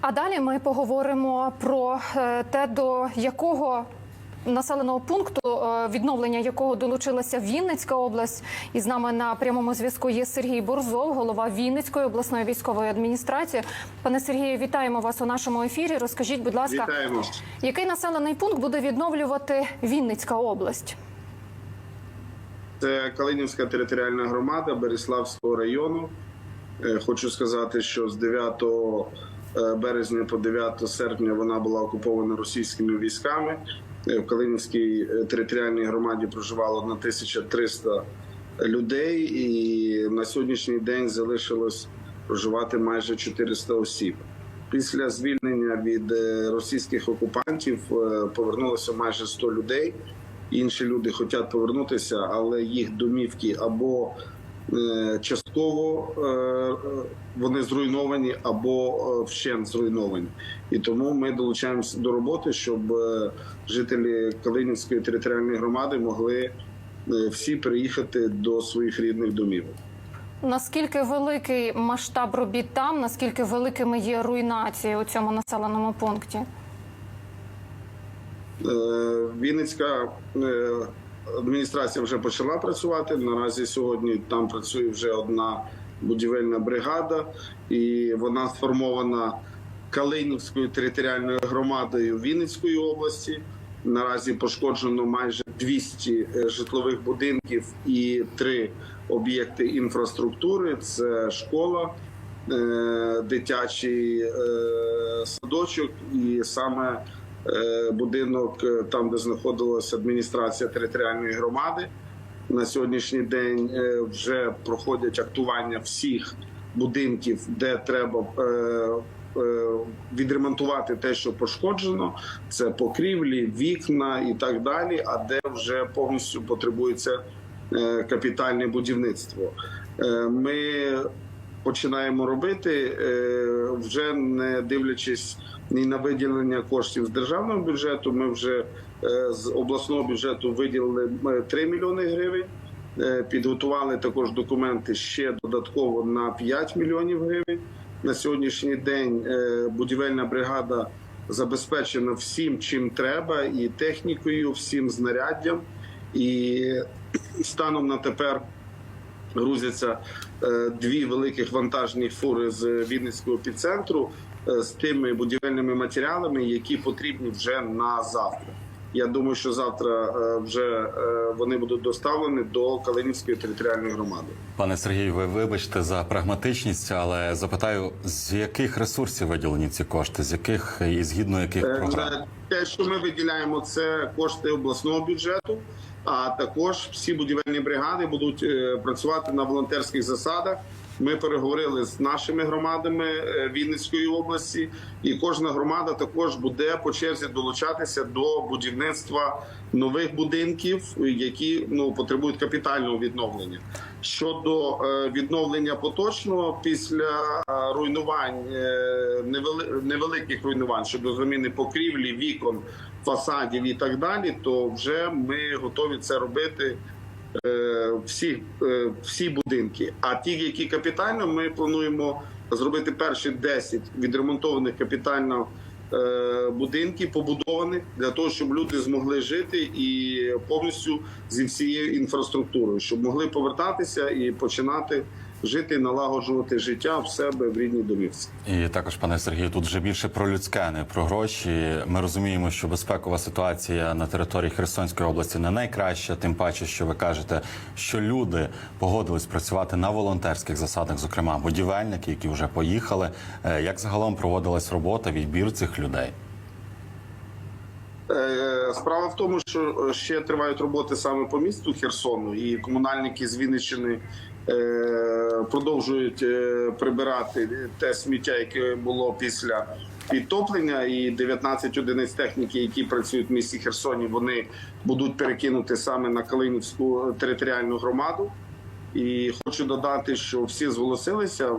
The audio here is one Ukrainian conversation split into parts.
А далі ми поговоримо про е, те, до якого населеного пункту е, відновлення якого долучилася Вінницька область. І з нами на прямому зв'язку є Сергій Борзов, голова Вінницької обласної військової адміністрації. Пане Сергію, вітаємо вас у нашому ефірі. Розкажіть, будь ласка, Вітаємо. який населений пункт буде відновлювати Вінницька область? Це Калинівська територіальна громада Береславського району. Е, Хочу сказати, що з 9 е, березня по 9 серпня вона була окупована російськими військами. Е, В Калинівській е, територіальній громаді проживало 1300 людей, і на сьогоднішній день залишилось проживати майже 400 осіб. Після звільнення від е, російських окупантів е, повернулося майже 100 людей. Інші люди хочуть повернутися, але їх домівки або е, частково е, е, вони зруйновані, або е, вщент зруйновані. І тому ми долучаємося до роботи, щоб е, жителі Калинівської територіальної громади могли е, всі приїхати до своїх рідних домівок. Наскільки великий масштаб робіт там? Наскільки великими є руйнації у цьому населеному пункті? Е, Вінницька е, адміністрація вже почала працювати. Наразі сьогодні там працює вже одна будівельна бригада, і вона сформована Калинівською територіальною громадою Вінницької області. Наразі пошкоджено майже 200 житлових будинків і три об'єкти інфраструктури: це школа, е, дитячий е, садочок і саме е, будинок, е, там де знаходилася адміністрація територіальної громади. На сьогоднішній день е, вже проходять актування всіх будинків, де треба е, е, відремонтувати те, що пошкоджено. Це покрівлі, вікна і так далі. А де вже повністю потребується е, капітальне будівництво. Е, Ми починаємо робити е, вже не дивлячись ні на виділення коштів з державного бюджету. Ми вже е, з обласного бюджету виділили е, 3 мільйони гривень. Е, Підготували також документи ще додатково на 5 мільйонів гривень. На сьогоднішній день е, будівельна бригада забезпечена всім, чим треба, і технікою, всім знаряддям. І станом на тепер грузяться е, дві великих вантажні фури з Вінницького підцентру е, з тими будівельними матеріалами, які потрібні вже на завтра. Я думаю, що завтра е, вже вони будуть доставлені до Калинівської територіальної громади. Пане Сергію, ви вибачте за прагматичність, але запитаю, з яких ресурсів виділені ці кошти, з яких і згідно яких програм? Те, що ми виділяємо, це кошти обласного бюджету. А також всі будівельні бригади будуть е, працювати на волонтерських засадах. Ми переговорили з нашими громадами е, Вінницької області, і кожна громада також буде по черзі долучатися до будівництва нових будинків, які ну потребують капітального відновлення. Щодо е, відновлення поточного після руйнувань невели- невеликих руйнувань щодо заміни покрівлі, вікон, фасадів і так далі, то вже ми готові це робити. е, Всі, е, всі будинки. А ті, які капітально, ми плануємо зробити перші 10 відремонтованих капітально е, будинків, побудованих для того, щоб люди змогли жити і повністю зі всією інфраструктурою, щоб могли повертатися і починати жити, налагоджувати життя в себе в рідній домівці. І також, пане Сергію, тут вже більше про людське, не про гроші. Ми розуміємо, що безпекова ситуація на території Херсонської області не найкраща, тим паче, що ви кажете, що люди погодились працювати на волонтерських засадах, зокрема будівельники, які вже поїхали. Е, Як загалом проводилась робота, відбір цих людей? Е, Справа в тому, що ще тривають роботи саме по місту Херсону, і комунальники з Вінниччини е, продовжують е, прибирати те сміття, яке було після підтоплення. І 19 одиниць техніки, які працюють в місті Херсоні, вони будуть перекинути саме на Калинівську територіальну громаду. І хочу додати, що всі зголосилися.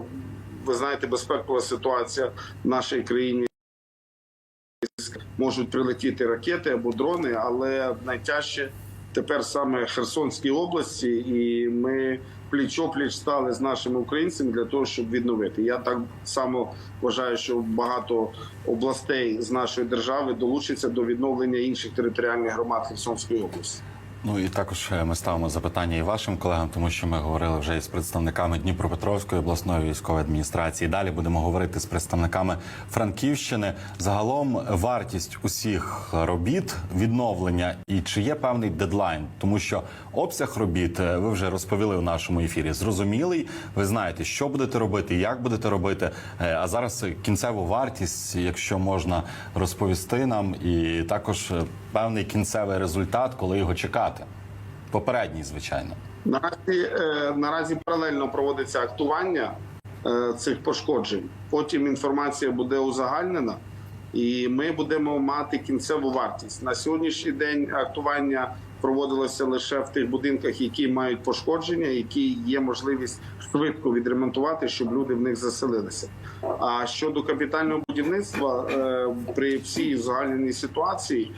Ви знаєте, безпекова ситуація в нашій країні можуть прилетіти ракети або дрони, але найтяжче тепер саме Херсонській області, і ми пліч-опліч стали з нашими українцями для того, щоб відновити. Я так само вважаю, що багато областей з нашої держави долучаться до відновлення інших територіальних громад Херсонської області. Ну і також е, ми ставимо запитання і вашим колегам, тому що ми говорили вже із представниками Дніпропетровської обласної військової адміністрації. Далі будемо говорити з представниками Франківщини. Загалом вартість усіх робіт відновлення і чи є певний дедлайн, тому що обсяг робіт е, ви вже розповіли у нашому ефірі. Зрозумілий. Ви знаєте, що будете робити, як будете робити. Е, А зараз кінцеву вартість, якщо можна розповісти нам, і також певний кінцевий результат, коли його чекати. Попередній, звичайно. Наразі е, наразі паралельно проводиться актування е, цих пошкоджень. Потім інформація буде узагальнена, і ми будемо мати кінцеву вартість. На сьогоднішній день актування проводилося лише в тих будинках, які мають пошкодження, які є можливість швидко відремонтувати, щоб люди в них заселилися. А щодо капітального будівництва, е, при всій узагальненій ситуації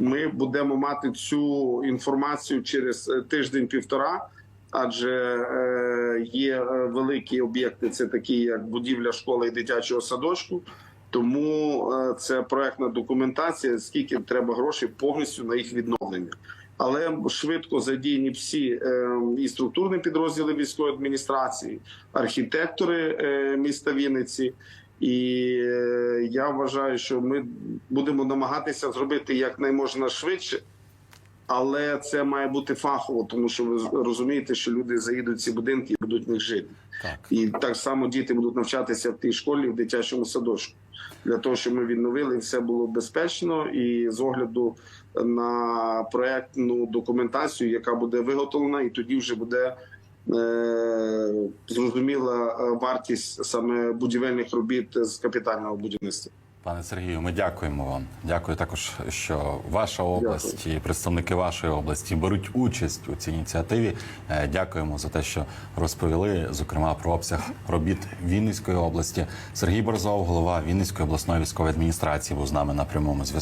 ми будемо мати цю інформацію через е, тиждень-півтора. Адже е, є е, великі об'єкти, це такі як будівля школи і дитячого садочку. Тому це проектна документація, скільки треба грошей повністю на їх відновлення. Але швидко задіяні всі і структурні підрозділи військової адміністрації, архітектори міста Вінниці. І е, я вважаю, що ми будемо намагатися зробити якнайможна швидше, але це має бути фахово, тому що ви розумієте, що люди заїдуть в ці будинки і будуть в них жити. Так. І так само діти будуть навчатися в тій школі, в дитячому садочку, для того, щоб ми відновили все було безпечно і з огляду на проектну документацію, яка буде виготовлена, і тоді вже буде. Е, Зрозуміла е, вартість саме будівельних робіт з капітального будівництва. Пане Сергію, ми дякуємо вам. Дякую також, що ваша область і представники вашої області беруть участь у цій ініціативі. Е, Дякуємо за те, що розповіли, зокрема, про обсяг робіт Вінницької області. Сергій Борзов, голова Вінницької обласної військової адміністрації, був з нами на прямому зв'язку.